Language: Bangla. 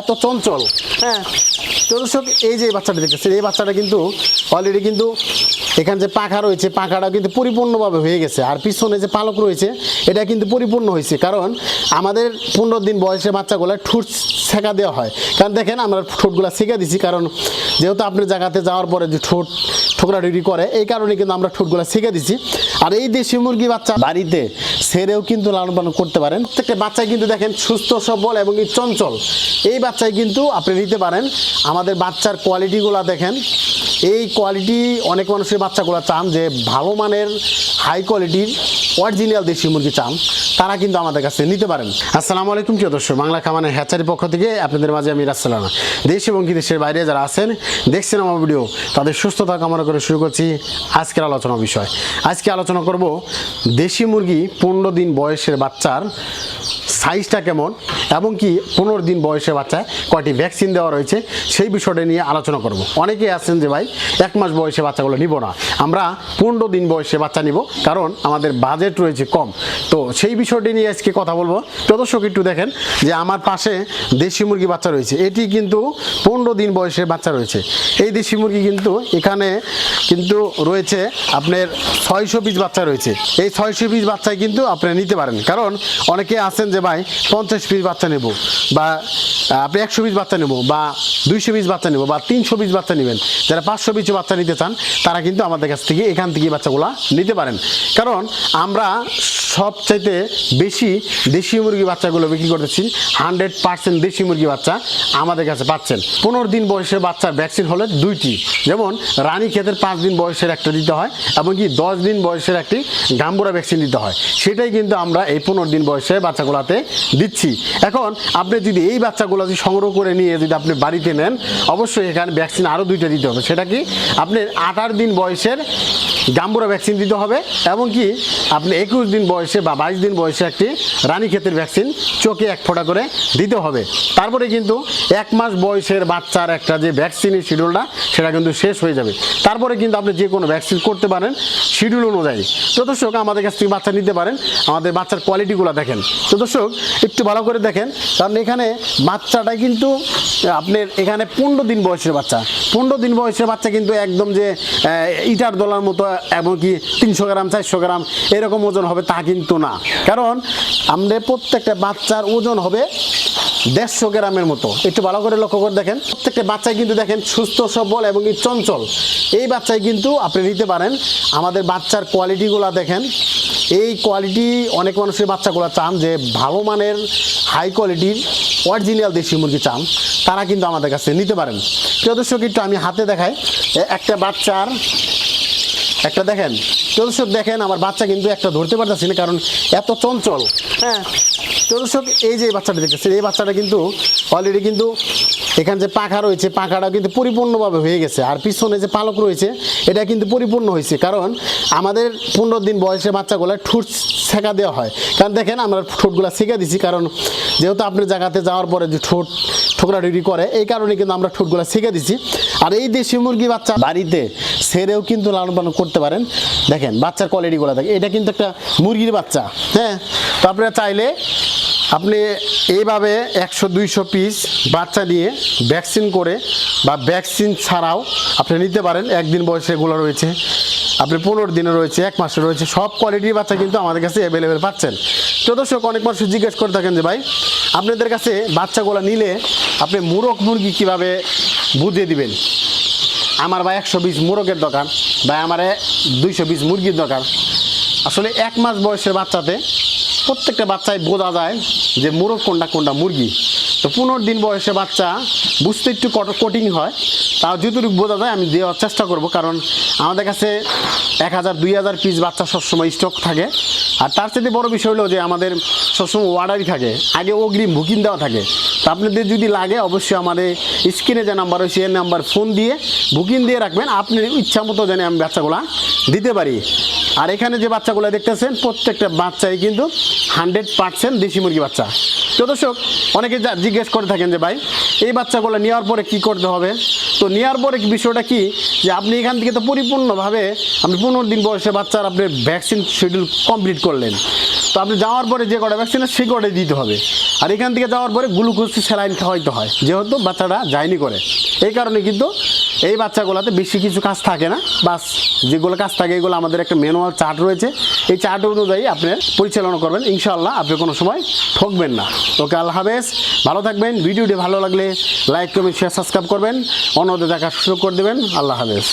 এত চঞ্চল। হ্যাঁ। তো দর্শক এই যে বাচ্চাটা দেখতেছেন এই বাচ্চাটা কিন্তু অলরেডি কিন্তু এখানে যে পাখা রয়েছে পাখাটা কিন্তু পরিপূর্ণভাবে হয়ে গেছে। আর পিছনে যে পালক রয়েছে এটা কিন্তু পরিপূর্ণ হয়েছে। কারণ আমাদের পনেরো দিন বয়সে বাচ্চাগুলো ঠুট ছেঁকা দেওয়া হয়। কারণ দেখেন আমরা ঠোঁটগুলো ছেঁকে দিছি। কারণ যেহেতু আপনার জায়গাতে যাওয়ার পরে যে ঠোঁট ঠোকরাঠুকরি করে, এই কারণে কিন্তু আমরা ঠোঁটগুলো শিখে দিছি। আর এই দেশি মুরগি বাচ্চা বাড়িতে সেরেও কিন্তু লালন পালন করতে পারেন। প্রত্যেকটা বাচ্চাই কিন্তু দেখেন সুস্থ, সবল এবং চঞ্চল। এই বাচ্চাই কিন্তু আপনি নিতে পারেন। আমাদের বাচ্চার কোয়ালিটিগুলো দেখেন। এই কোয়ালিটি অনেক মানুষের বাচ্চাগুলো চান যে ভালো মানের, হাই কোয়ালিটির, অরিজিনাল দেশি মুরগি চান। তারা কিন্তু আমাদের কাছে নিতে পারেন। আসসালামু আলাইকুম, প্রিয় দর্শক। বাংলা খামানের হ্যাচারি পক্ষ থেকে আপনাদের মাঝে আমি রাসসালামা দেশ এবং কি দেশের বাইরে যারা আছেন, দেখছেন আমার ভিডিও, তাদের সুস্থতা কামনা করে শুরু করছি আজকের আলোচনা বিষয়। আজকে আলোচনা করব দেশি মুরগি পনেরো দিন বয়সের বাচ্চার সাইজটা কেমন এবং কি পনেরো দিন বয়সের বাচ্চায় কয়টি ভ্যাকসিন দেওয়া রয়েছে সেই বিষয়টা নিয়ে আলোচনা করব। অনেকেই আছেন যে ভাই, এক মাস বয়সে বাচ্চাগুলো নিব না। আমরা পনেরো দিন বয়সে বাচ্চা নিব, কারণ আমাদের বাজেট রয়েছে কম। তো সেই বিষয়টি নিয়ে আজকে কথা বলব। তো দর্শক, একটু দেখেন যে আমার পাশে দেশি মুরগি বাচ্চা রয়েছে। এটি কিন্তু পনেরো দিন বয়সে বাচ্চা রয়েছে। এই দেশি মুরগি কিন্তু এখানে কিন্তু রয়েছে আপনার ছয়শো পিস বাচ্চা রয়েছে। এই ছয়শো পিস বাচ্চায় কিন্তু আপনারা নিতে পারেন। কারণ অনেকে আছেন যে ভাই, পঞ্চাশ পিস বাচ্চা নেব বা আপনি একশো পিস বাচ্চা নেব বা দুইশো পিস বাচ্চা নেব বা তিনশো পিস বাচ্চা নেবেন। যারা পাঁচশো পিস বাচ্চা নিতে চান, তারা কিন্তু আমাদের কাছ থেকে এখান থেকে বাচ্চাগুলো নিতে পারেন। কারণ আমরা সবচাইতে বেশি দেশি মুরগি বাচ্চাগুলো বিক্রি করতেছি, হান্ড্রেড পার্সেন্ট দেশি মুরগি বাচ্চা আমাদের কাছে পাচ্ছেন। পনেরো দিন বয়সের বাচ্চার ভ্যাকসিন হলে দুইটি। যেমন রানী ক্ষেতের পাঁচ দিন বয়সের একটা দিতে হয় এমনকি দশ দিন বয়সের একটি গাম্বুরা ভ্যাকসিন দিতে হয়। সেটাই কিন্তু আমরা এই পনেরো দিন বয়সের বাচ্চাগুলোতে দিচ্ছি। এখন আপনি যদি এই বাচ্চাগুলো যদি সংগ্রহ করে নিয়ে যদি আপনি বাড়িতে নেন, অবশ্যই এখানে ভ্যাকসিন আরও দুইটা দিতে হবে। সেটা কি? আপনি আঠারো দিন বয়সের গাম্বুরা ভ্যাকসিন দিতে হবে, এবং কি আপনি একুশ দিন বয়সে বা বাইশ দিন বয়সে একটি রানী ক্ষেতের ভ্যাকসিন চোখে এক ফোঁটা করে দিতে হবে। তারপরে কিন্তু এক মাস বয়সের বাচ্চার একটা যে ভ্যাকসিনের শিডিউলটা, সেটা কিন্তু শেষ হয়ে যাবে। তারপরে কিন্তু আপনি যে কোনো ভ্যাকসিন করতে পারেন শিডিউল অনুযায়ী। তো দর্শক, আমাদের কাছ থেকে বাচ্চা নিতে পারেন, আমাদের বাচ্চার কোয়ালিটিগুলো দেখেন। তো দর্শক, একটু ভালো করে দেখেন, কারণ এখানে বাচ্চাটা কিন্তু, আপনার এখানে পনেরো দিন বয়সের বাচ্চা। পনেরো দিন বয়সের বাচ্চা কিন্তু একদম যে ইটার দলার মতো এমনকি তিনশো গ্রাম, চারশো গ্রাম এরকম ওজন হবে তা কিন্তু না। কারণ আমাদের প্রত্যেকটা বাচ্চার ওজন হবে দেড়শো গ্রামের মতো। একটু ভালো করে লক্ষ্য করে দেখেন। প্রত্যেকটা বাচ্চাই কিন্তু দেখেন সুস্থ, সবল এবং চঞ্চল। এই বাচ্চাই কিন্তু আপনি নিতে পারেন। আমাদের বাচ্চার কোয়ালিটিগুলো দেখেন। এই কোয়ালিটি অনেক মানুষের বাচ্চাগুলো চান যে ভালো মানের, হাই কোয়ালিটির অরিজিনাল দেশি মুরগি চান, তারা কিন্তু আমাদের কাছে নিতে পারেন। প্রিয় দর্শক, একটু আমি হাতে দেখাই। একটা বাচ্চার একটা দেখেন দর্শক দেখেন আমার বাচ্চা কিন্তু একটা ধরতে পারতেছি না কারণ এত চঞ্চল। হ্যাঁ। তো দর্শক এই যে বাচ্চাটা দেখতেছেন এই বাচ্চাটা কিন্তু অলরেডি কিন্তু এখানে যে পাখা রয়েছে পাখাটা কিন্তু পরিপূর্ণভাবে হয়ে গেছে। আর পিছনে যে পালক রয়েছে এটা কিন্তু পরিপূর্ণ হয়েছে। কারণ আমাদের পনেরো দিন বয়সে বাচ্চাগুলো ঠুট ছেঁকা দেওয়া হয়। কারণ দেখেন আমরা ঠোঁটগুলো ছেঁকে দিছি কারণ যেহেতু আপনার জায়গাতে যাওয়ার পরে যে ঠোঁট ঠোকরাঠুকরি করে, এই কারণে কিন্তু আমরা ঠোঁটগুলো শিখে দিচ্ছি আর এই দেশি মুরগি বাচ্চা বাড়িতে সেরেও কিন্তু লালন পালন করতে পারেন। দেখেন, বাচ্চার কোয়ালিটিগুলো দেখেন। এটা কিন্তু একটা মুরগির বাচ্চা হ্যাঁ? তো আপনারা চাইলে আপনি এইভাবে একশো, দুইশো পিস বাচ্চা নিয়ে ভ্যাকসিন করে বা ভ্যাকসিন ছাড়াও আপনি নিতে পারেন। একদিন বয়সে এগুলো রয়েছে, আপনি পনেরো দিনে রয়েছে, এক মাসে রয়েছে, সব কোয়ালিটির বাচ্চা কিন্তু আমাদের কাছে অ্যাভেলেবেল পাচ্ছেন। তো দর্শক, অনেক মানুষ জিজ্ঞেস করে থাকেন যে, ভাই, আপনাদের কাছে বাচ্চাগুলো নিলে আপনি মুরগ মুরগি কীভাবে বুঝিয়ে দিবেন? আমার বা একশো বিশ মোরগের দোকান বা আমার দুইশো বিশ মুরগির দোকান। আসলে এক মাস বয়সের বাচ্চাতে প্রত্যেকটা বাচ্চায় বোঝা যায় যে মোরগ কোনটা কোনটা মুরগি। তো পনেরো দিন বয়সে বাচ্চা বুঝতে একটু কঠিন হয়। তাও যতটুকু বোঝা যায়, আমি দেওয়ার চেষ্টা করব। কারণ আমাদের কাছে এক হাজার, দুই হাজার পিস বাচ্চা সবসময় স্টক থাকে। আর তার সাথে বড় বিষয় হলো যে আমাদের সবসময় অর্ডারই থাকে। আগে অগ্রিম বুকিং দেওয়া থাকে। তো আপনাদের যদি লাগে, অবশ্যই আমাদের স্ক্রিনে যে নাম্বার রয়েছে, এই নাম্বার ফোন দিয়ে বুকিং দিয়ে রাখবেন। আপনার ইচ্ছা মতো যেন আমি বাচ্চাগুলা দিতে পারি। আর এখানে যে বাচ্চাগুলো দেখতেছেন, প্রত্যেকটা বাচ্চাই কিন্তু হান্ড্রেড পার্সেন্ট দেশি মুরগি বাচ্চা। তো দর্শক, অনেকে যা- জিজ্ঞেস করে থাকেন যে, ভাই, এই বাচ্চাগুলো নেওয়ার পরে কি করতে হবে? তো নেওয়ার পরে বিষয়টা কি? যে আপনি এখান থেকে তো পরিপূর্ণভাবে, আপনি পনেরো দিন বয়সে বাচ্চার আপনি ভ্যাকসিন শিডিউল কমপ্লিট করলেন। তো আপনি যাওয়ার পরে যে কটা ভ্যাকসিন সেই কটাই দিতে হবে। আর এখান থেকে যাওয়ার পরে গ্লুকোজ স্যালাইন খাওয়াইতে হয়, যেহেতু বাচ্চাটা যায়নি করে। এই কারণে কিন্তু এই বাচ্চাগুলোতে বেশি কিছু কাজ থাকে না। বাস যেগুলো কাজ থাকে, এগুলো আমাদের একটা ম্যানুয়াল চার্ট রয়েছে। এই চার্ট অনুযায়ী আপনি পরিচালনা করবেন। ইনশাআল্লাহ আপনি কোনো সময় ঠকবেন না। ওকে, আল্লাহ হাফেজ। ভালো থাকবেন। ভিডিওটি ভালো লাগলে লাইক কমেন্ট শেয়ার সাবস্ক্রাইব করবেন। অন্যদের দেখার সুযোগ করে দেবেন। আল্লাহ হাফেজ।